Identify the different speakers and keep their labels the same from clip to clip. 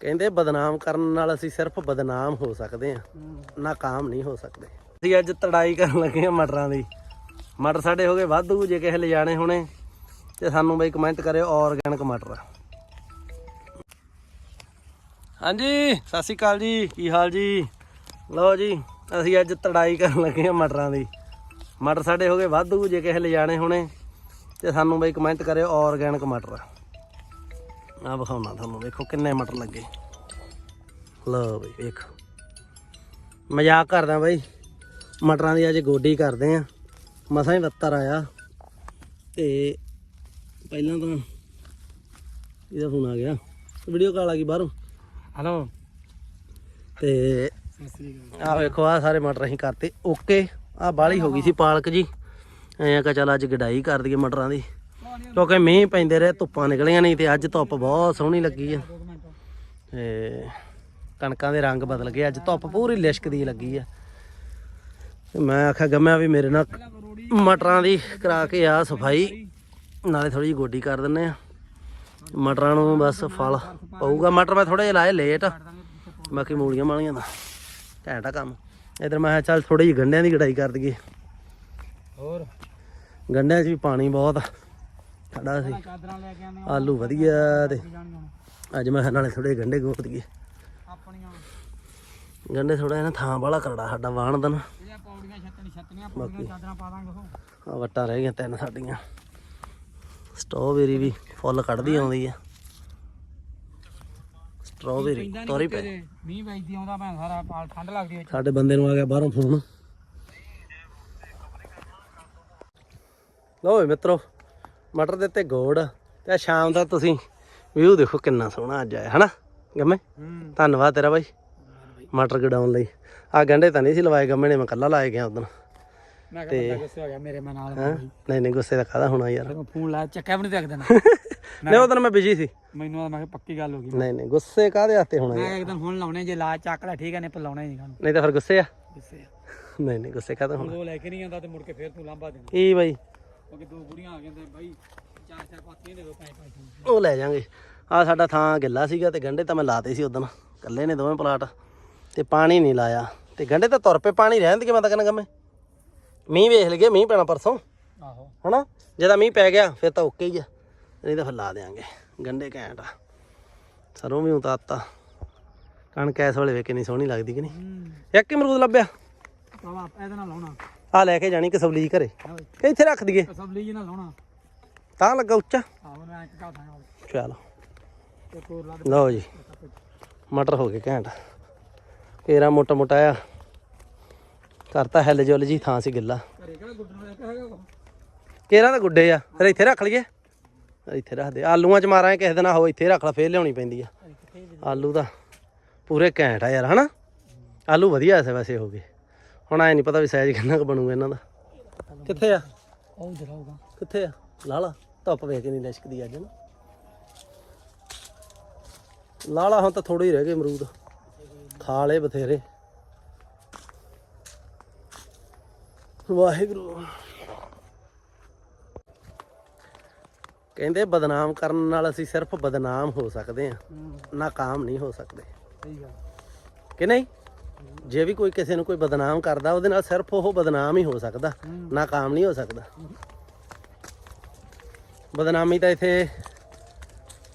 Speaker 1: ਕਹਿੰਦੇ ਬਦਨਾਮ ਕਰਨ ਨਾਲ ਅਸੀਂ ਸਿਰਫ ਬਦਨਾਮ ਹੋ ਸਕਦੇ ਹਾਂ। ਨਾਕਾਮ ਨਹੀਂ ਹੋ ਸਕਦੇ। ਅਸੀਂ ਅੱਜ ਤੜਾਈ ਕਰਨ ਲੱਗੇ ਹਾਂ ਮਟਰਾਂ ਦੀ। ਮਟਰ ਸਾਡੇ ਹੋ ਗਏ ਵਾਧੂ, ਜੇ ਕਿਸੇ ਲਿਜਾਣੇ ਹੋਣੇ, ਤੇ ਸਾਨੂੰ ਬਈ ਕਮੈਂਟ ਕਰਿਓ ਆਰਗੈਨਿਕ ਮਟਰ। ਹਾਂਜੀ, ਸਤਿ ਸ਼੍ਰੀ ਅਕਾਲ ਜੀ। ਕੀ ਹਾਲ ਜੀ? ਲਓ ਜੀ, ਅਸੀਂ ਅੱਜ ਤੜਾਈ ਕਰਨ ਲੱਗੇ ਹਾਂ ਮਟਰਾਂ ਦੀ। ਮਟਰ ਸਾਡੇ ਹੋ ਗਏ ਵਾਧੂ, ਜੇ ਕਿਸੇ ਲਿਜਾਣੇ ਹੋਣੇ, ਤੇ ਸਾਨੂੰ ਬਈ ਕਮੈਂਟ ਕਰਿਓ ਆਰਗੈਨਿਕ ਮਟਰ। ਆ ਵਿਖਾਉਣਾ ਤੁਹਾਨੂੰ ਵੇਖੋ ਕਿੰਨੇ ਮਟਰ ਲੱਗੇ। ਲਓ ਬਈ ਵੇਖੋ। ਮਜ਼ਾਕ ਕਰਦਾ ਬਈ। ਮਟਰਾਂ ਦੀ ਅੱਜ ਗੋਡੀ ਕਰਦੇ ਆ। ਮਸਾਂ ਹੀ ਵੱਤਰ ਆਇਆ। ਤੇ ਪਹਿਲਾਂ ਤਾਂ ਇਹਦਾ ਫੋਨ ਆ ਗਿਆ। ਵੀਡੀਓ ਕਾਲ ਆ ਗਈ ਬਾਹਰੋਂ।
Speaker 2: ਹਲੋ
Speaker 1: ਤੇ ਆ ਵੇਖੋ ਆ ਸਾਰੇ ਮਟਰ ਅਸੀਂ ਕਰਤੇ। ਓਕੇ ਆ ਬਾਲੀ ਹੋ ਗਈ ਸੀ ਪਾਲਕ ਜੀ। ਐਂ ਕਾ ਚੱਲ ਅੱਜ ਗਡਾਈ ਕਰ ਦਈਏ ਮਟਰਾਂ ਦੀ। ਕਿਉਂਕਿ ਮੀਂਹ ਪੈਂਦੇ ਰਹੇ ਧੁੱਪਾਂ ਨਿਕਲੀਆਂ ਨਹੀਂ ਤੇ ਅੱਜ ਧੁੱਪ ਬਹੁਤ ਸੋਹਣੀ ਲੱਗੀ ਆ। ਤੇ ਕਣਕਾਂ ਦੇ ਰੰਗ ਬਦਲ ਗਏ ਅੱਜ ਧੁੱਪ ਪੂਰੀ ਲਿਸ਼ਕਦੀ ਲੱਗੀ ਆ। ਤੇ ਮੈਂ ਆਖਿਆ ਗਮਿਆ ਵੀ ਮੇਰੇ ਨਾਲ ਮਟਰਾਂ ਦੀ ਕਰਾ ਕੇ ਆ ਸਫ਼ਾਈ ਨਾਲੇ ਥੋੜੀ ਜਿਹੀ ਗੋਡੀ ਕਰ ਦਿੰਨੇ ਆ। ਮਟਰਾਂ ਨੂੰ ਬਸ ਫਲ ਪਊਗਾ। ਮਟਰ ਮੈਂ ਥੋੜੇ ਜਿਹਾ ਲਾਏ ਲੇਟ ਬਾਕੀ ਮੂਲੀਆਂ ਮਾਲੀਆਂ ਦਾ ਘੈਂਟਾ ਕੰਮ। ਇਧਰ ਮੈਂ ਚੱਲ ਥੋੜੀ ਜਿਹੀ ਗੰਢਿਆਂ ਦੀ ਕਢਾਈ ਕਰ ਦਈਏ।
Speaker 2: ਹੋਰ?
Speaker 1: ਗੰਢਿਆਂ 'ਚ ਵੀ ਪਾਣੀ ਬਹੁਤ ਖੜਾ ਸੀ। ਆਲੂ ਵਧੀਆ ਤੇ ਅੱਜ ਮੈਂ ਨਾਲੇ ਥੋੜੇ ਗੰਢੇ ਗੋਦ ਦਈਏ।
Speaker 2: ਆਪਣੀਆਂ।
Speaker 1: ਗੰਢੇ ਥੋੜਾ ਇਹਨਾਂ ਥਾਂ ਬਾਲਾ ਕਰੜਾ ਸਾਡਾ ਵਾਹਣ ਦਾ ਨਾ
Speaker 2: ਜਿਹੜੀਆਂ ਪੌੜੀਆਂ ਛੱਤਣੀ ਛੱਤਣੀਆਂ ਪੌੜੀਆਂ ਚਾਦਰਾਂ ਪਾ ਦਾਂਗੇ ਉਹ।
Speaker 1: ਆਹ ਵੱਟਾਂ ਰਹਿ ਗਈਆਂ ਤਿੰਨ ਸਾਡੀਆਂ। ਸਟ੍ਰਾਬੇਰੀ ਵੀ ਫੁੱਲ ਕੱਢਦੀ ਆਉਂਦੀ ਆ। ਸਟ੍ਰਾਬੇਰੀ ਤੋਰੀ ਪੈ
Speaker 2: ਮੀਂਹ ਵਜਦੀ ਆਉਂਦਾ ਮੈਂ ਸਾਰਾ ਪਾਲ ਠੰਡ ਲੱਗਦੀ
Speaker 1: ਸਾਡੇ ਬੰਦੇ ਨੂੰ ਆ ਗਿਆ ਬਾਹਰੋਂ ਫੋਨ। ਲਓ ਮਿੱਤਰੋ ਮਟਰ ਦੇ ਤੇ ਗੋੜ ਤੇ ਸ਼ਾਮ ਦਾ ਤੁਸੀਂ ਵਿਊ ਦੇਖੋ ਕਿੰਨਾ ਸੋਹਣਾ ਅੱਜ ਆਇਆ ਹਨਾ? ਗੰਮੇ? ਧੰਨਵਾਦ ਤੇਰਾ ਬਾਈ। ਮਟਰ ਗਡਾਉਣ ਲਈ। ਆ ਗੰਢੇ ਤਾਂ ਨਹੀਂ ਸੀ ਲਵਾਏ ਗੰਮੇ ਨੇ ਮੈਂ ਕੱਲਾ ਲਾਏ ਗਿਆ ਉਦੋਂ
Speaker 2: ਮੈਂ ਕਿਹਾ ਬੰਦਾ ਗੁੱਸੇ ਹੋ ਗਿਆ ਮੇਰੇ ਮੈਂ ਨਾਲ
Speaker 1: ਨਹੀਂ ਨਹੀਂ ਗੁੱਸੇ ਦਾ ਕਾਹਦਾ ਹੋਣਾ ਯਾਰ।
Speaker 2: ਫੋਨ ਲਾਇਆ ਚੱਕਿਆ ਵੀ ਨਹੀਂ ਦੇਖ ਦੇਣਾ
Speaker 1: ਨਹੀਂ ਉਦੋਂ ਮੈਂ ਬਿਜ਼ੀ ਸੀ।
Speaker 2: ਮੈਨੂੰ ਤਾਂ ਮੈਂ ਕਿਹਾ ਪੱਕੀ ਗੱਲ ਹੋ ਗਈ।
Speaker 1: ਨਹੀਂ ਨਹੀਂ ਗੁੱਸੇ ਕਾਹਦੇ ਵਾਸਤੇ ਹੋਣਾ
Speaker 2: ਮੈਂ ਇੱਕਦਮ ਫੋਨ ਲਾਉਣੇ ਜੇ ਲਾ ਚੱਕ ਲੈ ਠੀਕ ਹੈ ਨਹੀਂ ਪਲਾਉਣਾ ਹੀ ਨਹੀਂ
Speaker 1: ਤਾਂ ਫਿਰ ਗੁੱਸੇ ਆ?
Speaker 2: ਗੁੱਸੇ ਆ।
Speaker 1: ਨਹੀਂ ਨਹੀਂ ਗੁੱਸੇ ਕਾਹਦਾ ਹੋਣਾ?
Speaker 2: ਉਹ ਲੈ ਕੇ ਨਹੀਂ ਆਂਦਾ ਤੇ ਮੁੜ ਕੇ ਫੇਰ ਤੂੰ ਲਾਂਭਾ ਦੇਣਾ।
Speaker 1: ਕੀ ਬਾਈ
Speaker 2: ਕਿਉਂਕਿ ਦੋ ਬੁੜੀਆਂ ਆ ਗਈਆਂ ਤੇ ਬਾਈ ਚਾਰ ਚਾਰ ਪਾਥੀਆਂ ਦੇ ਦੋ ਪੈਸੇ ਪੈਸੇ
Speaker 1: ਉਹ ਲੈ ਜਾਾਂਗੇ। ਆ ਸਾਡਾ ਥਾਂ ਗਿੱਲਾ ਸੀਗਾ ਤੇ ਗੰਡੇ ਤਾਂ ਮੈਂ ਲਾਤੇ ਸੀ ਉਦੋਂ ਕੱਲੇ ਨੇ ਦੋਵੇਂ ਪਲਾਟ। ਤੇ ਪਾਣੀ ਨਹੀਂ ਲਾਇਆ। ਤੇ ਗੰਡੇ ਤਾਂ ਤੁਰ ਪਏ ਪਾਣੀ ਰਹਿਣ ਦੀ ਮੈਂ ਤਾਂ ਕਹਿੰਦਾ ਗੰਮੇ? ਮੀਂਹ ਵੇਖ ਲਈਏ ਮੀਂਹ ਪੈਣਾ ਪਰਸੋਂ।
Speaker 2: ਆਹੋ।
Speaker 1: ਹਨਾ? ਜੇ ਤਾਂ ਮੀਂਹ ਪੈ ਗਿਆ ਫਿਰ ਤਾਂ ਓਕੇ ਹੀ ਆ। ਨਹੀਂ ਤਾਂ ਫਿਰ ਲਾ ਦੇਾਂਗੇ ਗੰਡੇ ਘੈਂਟ ਆ। ਸਰੋਂ ਵੀ ਉਤਾਤਾ ਕਣਕ ਐਸ ਵੇਲੇ ਵੇਖ ਕਿੰਨੀ ਸੋਹਣੀ ਲੱਗਦੀ ਕਿ ਨਹੀਂ? ਇੱਕ ਹੀ ਅਮਰੂਦ ਲੱਭਿਆ।
Speaker 2: ਪਾਵਾ ਇਹਦੇ ਨਾਲ ਲਾਉਣਾ।
Speaker 1: ਆ ਲੈ ਕੇ ਜਾਣੀ ਕਸਬਲੀ ਘਰੇ।
Speaker 2: ਹਾਂ ਬਈ।
Speaker 1: ਕਿ ਇੱਥੇ ਰੱਖ ਦਈਏ।
Speaker 2: ਸਭ ਲਈ ਨਾਲ ਲਾਉਣਾ।
Speaker 1: ਤਾਂ ਲੱਗਾ ਉੱਚਾ।
Speaker 2: ਆਹੋ ਮੈਂ ਇੱਕ ਘਾਟਾਂ ਨਾਲ
Speaker 1: ਚਲੋ।
Speaker 2: ਲਾ
Speaker 1: ਲਓ ਜੀ। ਮਟਰ ਹੋ ਗਏ ਘੈਂਟ। ਕੇਰਾ ਮੋਟਾ ਮੋਟਾ ਆ। ਕਰਤਾ ਹੈਲ ਜੁਲ ਜੀ ਥਾਂ ਸੀ ਗਿੱਲਾ।
Speaker 2: ਘਰੇ ਕਿਹੜਾ ਗੁੱਡਣ ਵਾਲਾ ਇੱਕ ਹੈਗਾ ਕੋ
Speaker 1: ਕੇਰਾ ਤਾਂ ਗੁੱਡੇ ਆ। ਫਿਰ ਇੱਥੇ ਰੱਖ ਲਈਏ। ਇੱਥੇ ਰੱਖ ਦੇ। ਆਲੂਆਂ ਚ ਮਾਰਾਂ ਕਿਸੇ ਦਿਨ। ਆਹੋ ਇੱਥੇ ਰੱਖ ਲਾ ਫੇਰ ਲਿਆਉਣੀ ਪੈਂਦੀ ਆ। ਆਲੂ ਤਾਂ ਪੂਰੇ ਘੈਂਟ ਆ ਯਾਰ ਹਨਾ? ਆਲੂ ਵਧੀਆ ਐਸੇ ਵੈਸੇ ਹੋ ਗਏ। ਹੁਣ ਐ ਨਹੀਂ ਪਤਾ ਵੀ ਸਾਈਜ਼ ਕਿੰਨਾ ਕੁ ਬਣੂਗਾ ਇਹਨਾਂ ਦਾ। ਕਿੱਥੇ ਆ?
Speaker 2: ਉਹ ਦਿਖਾਊਗਾ
Speaker 1: ਕਿੱਥੇ ਆ? ਲਾਲਾ ਧੁੱਪ ਵੇਖ ਕੇ ਨਹੀਂ ਲਿਸ਼ਕਦੀ ਅੱਜ ਨਾ। ਲਾਲਾ ਹੁਣ ਤਾਂ ਥੋੜੇ ਹੀ ਰਹਿ ਗਏ ਅਮਰੂਦ। ਖਾ ਲਏ ਬਥੇਰੇ। ਵਾਹਿਗੁਰੂ। ਕਹਿੰਦੇ ਬਦਨਾਮ ਕਰਨ ਨਾਲ ਅਸੀਂ ਸਿਰਫ ਬਦਨਾਮ ਹੋ ਸਕਦੇ ਹੂੰ। ਨਾਕਾਮ ਨਹੀਂ ਹੋ ਸਕਦੇ।
Speaker 2: ਸਹੀ ਗੱਲ।
Speaker 1: ਕਿ ਨਹੀਂ? ਜੇ ਵੀ ਕੋਈ ਕਿਸੇ ਨੂੰ ਕੋਈ ਬਦਨਾਮ ਕਰਦਾ ਉਹਦੇ ਨਾਲ ਸਿਰਫ ਉਹ ਬਦਨਾਮ ਹੀ ਹੋ ਸਕਦਾ
Speaker 2: ਹੂੰ
Speaker 1: ਨਾਕਾਮ ਨਹੀਂ ਹੋ ਸਕਦਾ। ਬਦਨਾਮੀ ਤਾਂ ਇੱਥੇ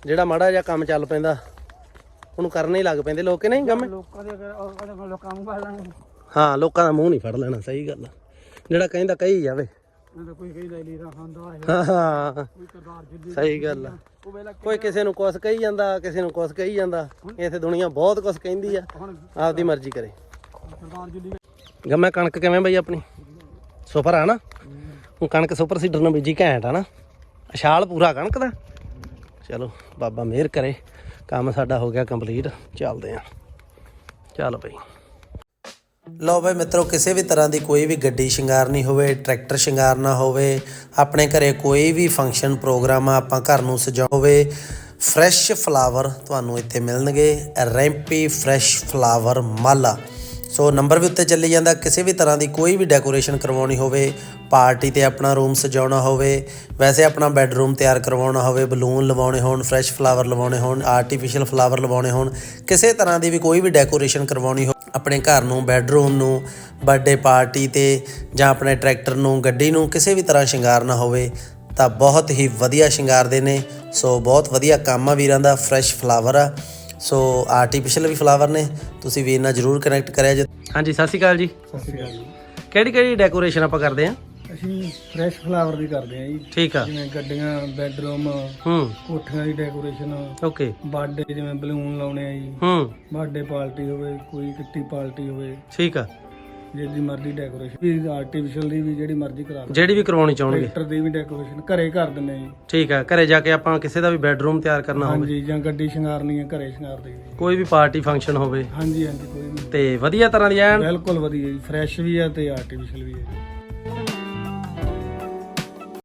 Speaker 1: ਜਿਹੜਾ ਮਾੜਾ ਜਿਹਾ ਕੰਮ ਚੱਲ ਪੈਂਦਾ ਉਹਨੂੰ ਕਰਨੇ ਹੀ ਲੱਗ ਪੈਂਦੇ। ਲੋਕ ਨਹੀਂ ਗਮ
Speaker 2: ਲੋਕਾਂ ਦੇ ਨੂੰ
Speaker 1: ਹਾਂ ਲੋਕਾਂ ਦਾ ਮੂੰਹ ਨਹੀਂ ਫੜ ਲੈਣਾ ਸਹੀ ਗੱਲ ਆ। ਜਿਹੜਾ ਕਹਿੰਦਾ ਕਹੀ ਜਾਵੇ।
Speaker 2: ਮੈਂ ਤਾਂ ਕੋਈ ਕਹੀ ਲੈ ਲੀਰਾ ਖਾਂਦਾ ਹੈ
Speaker 1: ਹਾਂ ਹਾਂ।
Speaker 2: ਕੋਈ ਕਰਦਾਰ ਜਿੱਦੀ
Speaker 1: ਸਹੀ ਗੱਲ ਆ।
Speaker 2: ਉਹ ਵੇਲਾ
Speaker 1: ਕੋਈ ਕਿਸੇ ਨੂੰ ਕੁਛ ਕਹੀ ਜਾਂਦਾ ਕਿਸੇ ਨੂੰ ਕੁਛ ਕਹੀ ਜਾਂਦਾ। ਇੱਥੇ ਦੁਨੀਆ ਬਹੁਤ ਕੁਛ ਕਹਿੰਦੀ ਆ।
Speaker 2: ਹੁਣ
Speaker 1: ਆਪਦੀ ਮਰਜ਼ੀ ਕਰੇ।
Speaker 2: ਸਰਦਾਰ ਜਿੱਦੀ
Speaker 1: ਗਮੇ ਕਣਕ ਕਿਵੇਂ ਬਈ ਆਪਣੀ? ਸੁਪਰ ਆ ਨਾ? ਹੁਣ ਕਣਕ ਸੁਪਰ ਸੀਡਰ ਨਾਲ ਬੀਜੀ ਘੈਂਟ ਆ ਨਾ। ਅਛਾਲ ਪੂਰਾ ਕਣਕ ਦਾ। ਚਲੋ ਬਾਬਾ ਮਿਹਰ ਕਰੇ। ਕੰਮ ਸਾਡਾ ਹੋ ਗਿਆ ਕੰਪਲੀਟ। ਚੱਲਦੇ ਆ। ਚੱਲ ਬਈ। ਲਓ ਬਈ ਮਿੱਤਰੋ, ਕਿਸੇ ਵੀ ਤਰ੍ਹਾਂ ਦੀ ਕੋਈ ਵੀ ਗੱਡੀ ਸ਼ਿੰਗਾਰਨੀ ਹੋਵੇ, ਟਰੈਕਟਰ ਸ਼ਿੰਗਾਰਨਾ ਹੋਵੇ, ਆਪਣੇ ਘਰੇ ਕੋਈ ਵੀ ਫੰਕਸ਼ਨ ਪ੍ਰੋਗਰਾਮ ਆ, ਆਪਾਂ ਘਰ ਨੂੰ ਸਜਾਉਵੇ ਫਰੈਸ਼ ਫਲਾਵਰ ਤੁਹਾਨੂੰ ਇੱਥੇ ਮਿਲਣਗੇ ਰੈਂਪੀ ਫਰੈਸ਼ ਫਲਾਵਰ ਮਾਲਾ ਸੋ ਨੰਬਰ ਵੀ ਉੱਤੇ ਚੱਲੀ ਜਾਂਦਾ, ਕਿਸੇ ਵੀ ਤਰ੍ਹਾਂ ਦੀ ਕੋਈ ਵੀ ਡੈਕੋਰੇਸ਼ਨ ਕਰਵਾਉਣੀ ਹੋਵੇ ਪਾਰਟੀ ਤੇ ਆਪਣਾ ਰੂਮ ਸਜਾਉਣਾ ਹੋਵੇ, ਵੈਸੇ ਆਪਣਾ ਬੈੱਡਰੂਮ ਤਿਆਰ ਕਰਵਾਉਣਾ ਹੋਵੇ ਬਲੂਨ ਲਵਾਉਣੇ ਹੋਣ ਫਰੈਸ਼ ਫਲਾਵਰ ਲਵਾਉਣੇ ਹੋਣ ਆਰਟੀਫੀਸ਼ੀਅਲ ਫਲਾਵਰ ਲਵਾਉਣੇ ਹੋਣ, ਕਿਸੇ ਤਰ੍ਹਾਂ ਦੀ ਵੀ ਕੋਈ ਵੀ ਡੈਕੋਰੇਸ਼ਨ ਕਰਵਾਉਣੀ ਹੋ ਆਪਣੇ ਘਰ ਨੂੰ ਬੈੱਡਰੂਮ ਨੂੰ ਬਰਥਡੇ ਪਾਰਟੀ ਤੇ ਜਾਂ ਆਪਣੇ ਟਰੈਕਟਰ ਨੂੰ ਗੱਡੀ ਨੂੰ ਕਿਸੇ ਵੀ ਤਰ੍ਹਾਂ ਸ਼ਿੰਗਾਰਨਾ ਹੋਵੇ ਤਾਂ ਬਹੁਤ ਹੀ ਵਧੀਆ ਸ਼ਿੰਗਾਰਦੇ ਨੇ। ਸੋ ਬਹੁਤ ਵਧੀਆ ਕੰਮ ਆ ਵੀਰਾਂ ਦਾ ਫਰੈਸ਼ ਫਲਾਵਰ ਆ। ਸੋ ਆਰਟੀਫੀਸ਼ੀਅਲ ਵੀ ਫਲਾਵਰ ਨੇ ਤੁਸੀਂ ਵੀਰ ਨਾਲ ਜਰੂਰ ਕਨੈਕਟ ਕਰਿਆ ਜੇ। ਹਾਂਜੀ ਸਤਿ ਸ਼੍ਰੀ ਅਕਾਲ ਜੀ।
Speaker 3: ਸਤਿ ਸ਼੍ਰੀ ਅਕਾਲ ਜੀ।
Speaker 1: ਕਿਹੜੀ ਕਿਹੜੀ ਡੈਕੋਰੇਸ਼ਨ ਆਪਾਂ ਕਰਦੇ ਆ?
Speaker 3: ਅਸੀਂ ਫਰੈਸ਼ ਫਲਾਵਰ ਦੀ ਕਰਦੇ ਆ ਜੀ।
Speaker 1: ਠੀਕ ਆ।
Speaker 3: ਜਿਵੇਂ ਗੱਡੀਆਂ ਬੈੱਡਰੂਮ
Speaker 1: ਹੂੰ।
Speaker 3: ਕੋਠੀਆਂ ਦੀ ਡੈਕੋਰੇਸ਼ਨ
Speaker 1: ਓਕੇ
Speaker 3: ਬਰਥਡੇ ਜਿਵੇਂ ਬਲੂਨ ਲਾਉਣੇ ਆ ਜੀ।
Speaker 1: ਹੂੰ।
Speaker 3: ਬਰਥਡੇ ਪਾਰਟੀ ਹੋਵੇ ਕੋਈ ਕਿੱਟੀ ਪਾਰਟੀ ਹੋਵੇ।
Speaker 1: ਠੀਕ ਆ।
Speaker 3: ਜਿਹਦੀ ਮਰਜ਼ੀ ਡੈਕੋਰੇਸ਼ਨ ਵੀ ਆਰਟੀਫੀਸ਼ੀਅਲ ਦੀ ਵੀ ਜਿਹੜੀ ਮਰਜ਼ੀ ਕਰਾ ਲਓ।
Speaker 1: ਜਿਹੜੀ ਵੀ ਕਰਵਾਉਣੀ ਚਾਹੋਗੇ
Speaker 3: ਟਰੈਕਟਰ ਦੀ ਵੀ ਡੈਕੋਰੇਸ਼ਨ ਘਰੇ ਕਰ ਦਿੰਦੇ ਜੀ।
Speaker 1: ਠੀਕ ਆ ਘਰੇ ਜਾ ਕੇ ਆਪਾਂ ਕਿਸੇ ਦਾ ਵੀ ਬੈੱਡਰੂਮ ਤਿਆਰ ਕਰਨਾ ਹੋਵੇ।
Speaker 3: ਹਾਂਜੀ ਜਾਂ ਗੱਡੀ ਸ਼ਿੰਗਾਰਨੀ ਹੈ ਘਰੇ ਸ਼ਿੰਗਾਰ ਦੀ
Speaker 1: ਕੋਈ ਵੀ ਪਾਰਟੀ ਫੰਕਸ਼ਨ ਹੋਵੇ।
Speaker 3: ਹਾਂਜੀ ਹਾਂਜੀ ਕੋਈ ਨਹੀਂ
Speaker 1: ਤੇ ਵਧੀਆ ਤਰ੍ਹਾਂ ਦੀ ਐਨ?
Speaker 3: ਬਿਲਕੁਲ ਵਧੀਆ ਜੀ ਫਰੈਸ਼ ਵੀ ਹੈ ਤੇ ਆਰਟੀਫੀਸ਼ੀਅਲ ਵੀ ਹੈ